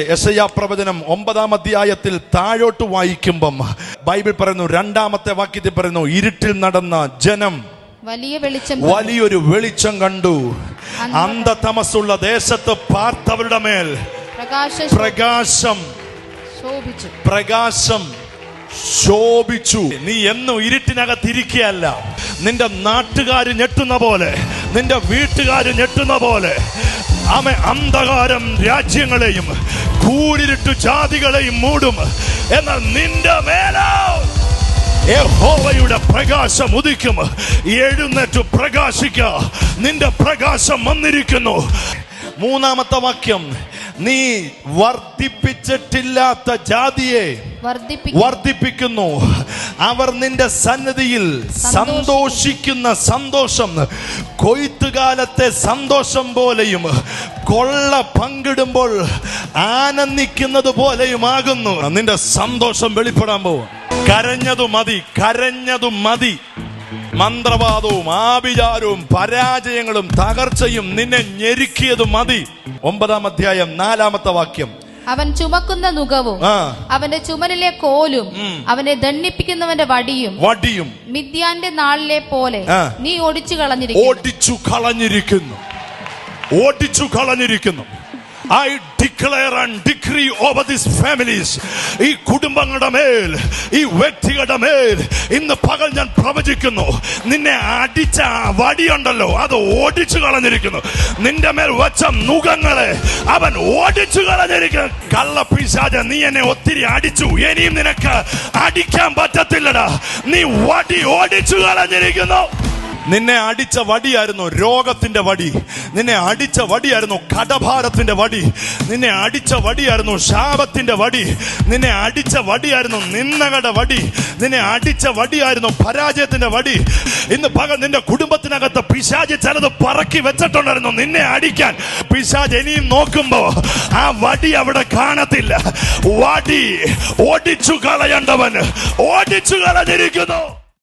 യശയാ പ്രവചനം ഒമ്പതാം അധ്യായത്തിൽ താഴോട്ട് വായിക്കുമ്പം ബൈബിൾ പറയുന്നു രണ്ടാമത്തെ വാക്യത്തിൽ പറയുന്നു ഇരുട്ടിൽ നടന്ന ജനം വലിയ വെളിച്ചം വലിയൊരു വെളിച്ചം കണ്ടു. അന്ധതമസ്സുള്ള ദേശത്ത് പാർത്തവരുടെ മേൽ പ്രകാശം പ്രകാശം ശോഭിച്ചു. പ്രകാശം ശോഭിച്ചു. നീ എന്നും ഇരുട്ടിനകത്തിരിക്കുകയല്ല. നിന്റെ നാട്ടുകാർ ഞെട്ടുന്ന പോലെ നിന്റെ വീട്ടുകാർ ഞെട്ടുന്ന പോലെ ആമ അന്ധകാരം രാജ്യങ്ങളെയും കൂരിരുട്ടു ജാതികളെയും മൂടും. എന്നാൽ നിന്റെ മേലോ യഹോവയുടെ പ്രകാശം ഉദിക്കും. എഴുന്നേറ്റ് പ്രകാശിക്ക. നിന്റെ പ്രകാശം വന്നിരിക്കുന്നു. മൂന്നാമത്തെ വാക്യം. നീ വർദ്ധിപ്പിച്ചിട്ടില്ലാത്ത ജാതിയെ വർദ്ധിപ്പിക്കുന്നു. അവർ നിന്റെ സന്നിധിയിൽ സന്തോഷിക്കുന്ന സന്തോഷം. കൊയ്ത്തുകാലത്തെ സന്തോഷം പോലെയും കൊള്ള പങ്കിടുമ്പോൾ ആനന്ദിക്കുന്നത് പോലെയുമാകുന്നു. നിന്റെ സന്തോഷം വെളിപ്പെടാൻ പോവും കരഞ്ഞതു മതി കരഞ്ഞതു മതി. മന്ത്രവാദവും ആഭിചാരവും പരാജയങ്ങളും തകർച്ചയും നിന്നെ ഞെരുക്കിയത് മതി. ഒമ്പതാം അധ്യായം നാലാമത്തെ വാക്യം. അവൻ ചുമക്കുന്ന നുകവും അവന്റെ ചുമലിലെ കോലും അവനെ ദണ്ണിപ്പിക്കുന്നവന്റെ വടിയും വടിയും. മിഥ്യാന്റെ നാളിലെ പോലെ നീ ഓടിച്ചു കളഞ്ഞിരിക്കുന്നു. ഓടിച്ചു കളഞ്ഞിരിക്കുന്നു. ഓടിച്ചു കളഞ്ഞിരിക്കുന്നു. I declare and decree over this families ഈ കുടുംബങ്ങളുടെ മേൽ ഈ വ്യക്തികളുടെ മേൽ ഇന്ന് പകൽ ഞാൻ പ്രവചിക്കുന്നു. നിന്നെ അടിച്ച വടിയുണ്ടല്ലോ അത് ഓടിച്ചു കളഞ്ഞിരിക്കുന്നു. നിന്റെ മേൽ വച്ച നുഖങ്ങളെ അവൻ ഓടിച്ചു കളഞ്ഞിരിക്കുന്നു. കള്ള പിശാച നീ എന്നെ ഒത്തിരി അടിച്ചു ഇനിയും നിനക്ക് അടിക്കാൻ പറ്റത്തില്ലടാ. നീ വടി ഓടിച്ചു കളഞ്ഞിരിക്കുന്നു. നിന്നെ അടിച്ച വടിയായിരുന്നു രോഗത്തിന്റെ വടി. നിന്നെ അടിച്ച വടിയായിരുന്നു കടഭാരത്തിന്റെ വടി. നിന്നെ അടിച്ച വടിയായിരുന്നു ശാപത്തിന്റെ വടി. നിന്നെ അടിച്ച വടിയായിരുന്നു നിന്നകളുടെ വടി. നിന്നെ അടിച്ച വടിയായിരുന്നു പരാജയത്തിന്റെ വടി. ഇന്ന് പകൽ നിന്റെ കുടുംബത്തിനകത്ത് പിശാജ് ചിലത് പറക്കി വെച്ചിട്ടുണ്ടായിരുന്നു നിന്നെ അടിക്കാൻ. പിശാജ് ഇനിയും നോക്കുമ്പോ ആ വടി അവിടെ കാണത്തില്ല. വടി ഓടിച്ചു കളയേണ്ടവന് ഓടിച്ചു കളഞ്ഞിരിക്കുന്നു.